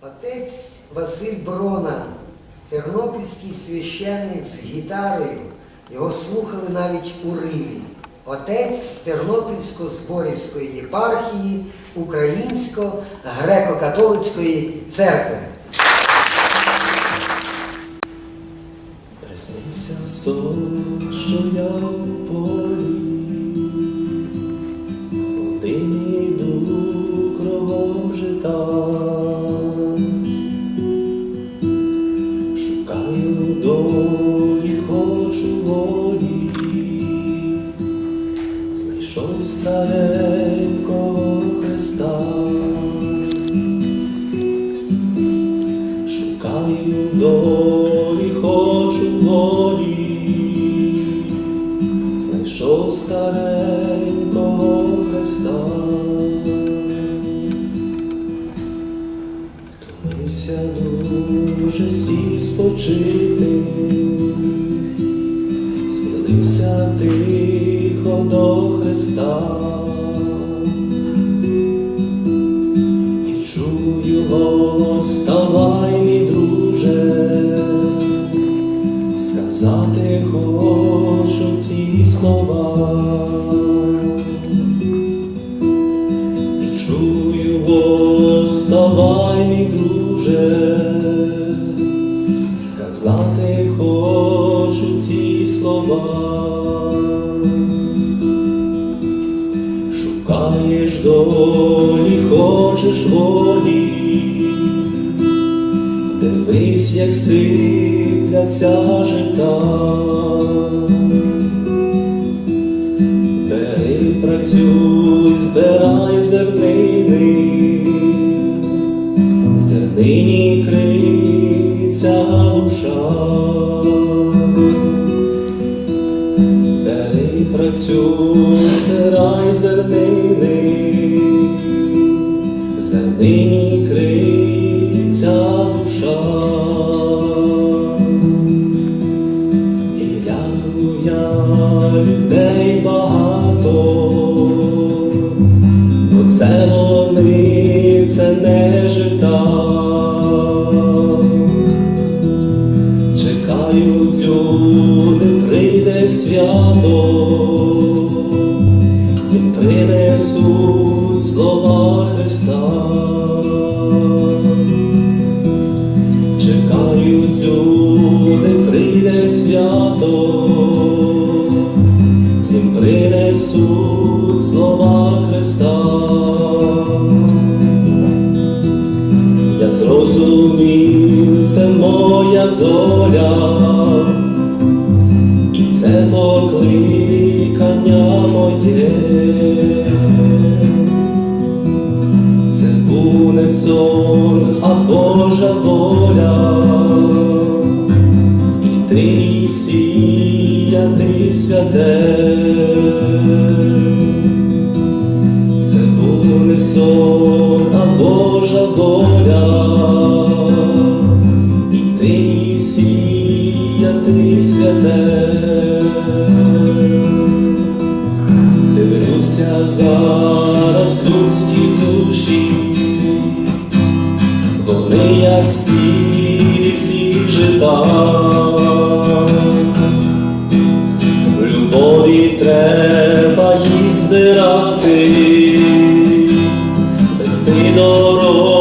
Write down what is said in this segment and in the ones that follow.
Отець Василь Брона, тернопільський священник з гітарою, його слухали навіть у Римі. Отець Тернопільсько-Зборівської єпархії Українсько-греко-католицької церкви. Приснився сон, що я у полі, один йду кругом жита, старенького Христа. Шукаю долі, хочу волі, знайшов старенького Христа. Втомився дуже сів спочити, схилився тихо до Христа. Чую голос, ставай, мій друже, сказати хочу ці слова. Шукаєш долі, хочеш волі, дивись, як сипляться. Бери, працюй, збирай зернини, Працюй, збирай зернини, зернині криється Христа. Чекають люди, прийде свято, їм принесуть слова Христа. Я зрозумів, це моя доля, сон, а Божа воля, і сіяти святе. Це був не сон, а Божа воля, і сіяти святе. Дивлюся зараз людські душі, вони як сніг всі жита. В любові треба їх збирати, вести дорогою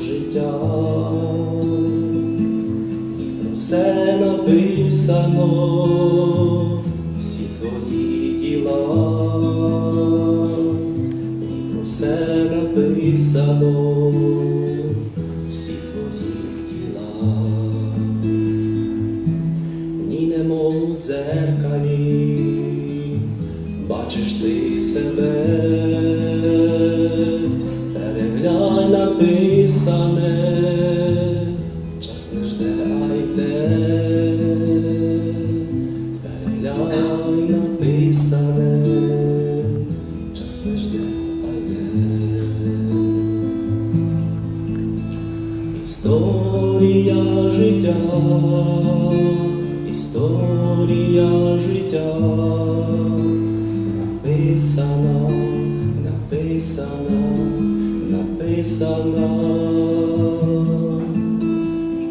життя, і про все написано, всі твої діла, і про все написано, всі твої діла. Ні, немов дзеркалі, бачиш ти себе, Історія життя, історія життя, написана, написана, написана.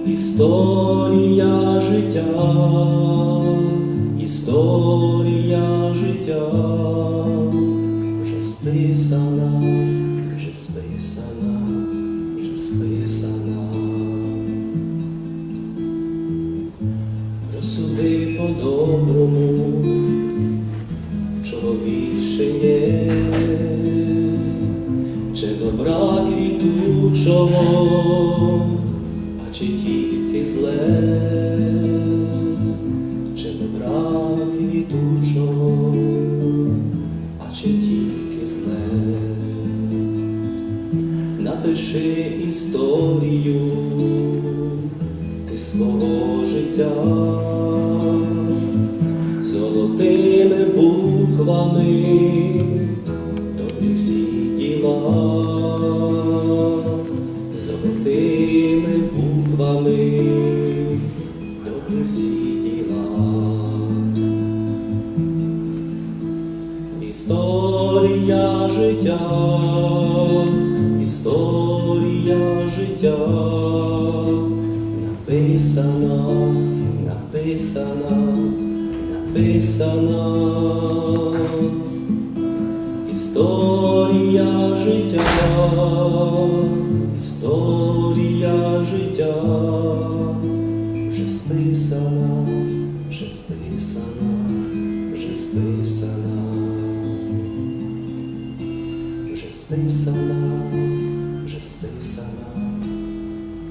Історія життя, історія життя, вже списана, зле, чи добра квітучого, а чи тільки зле. Напиши історію ти свого життя історія життя, написана, написана, написана. Історія життя, історія життя, Przyspysana, przyspysana,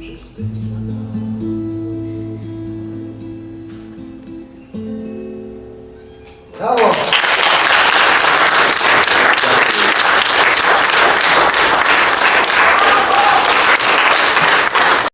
przyspysana. Brawo!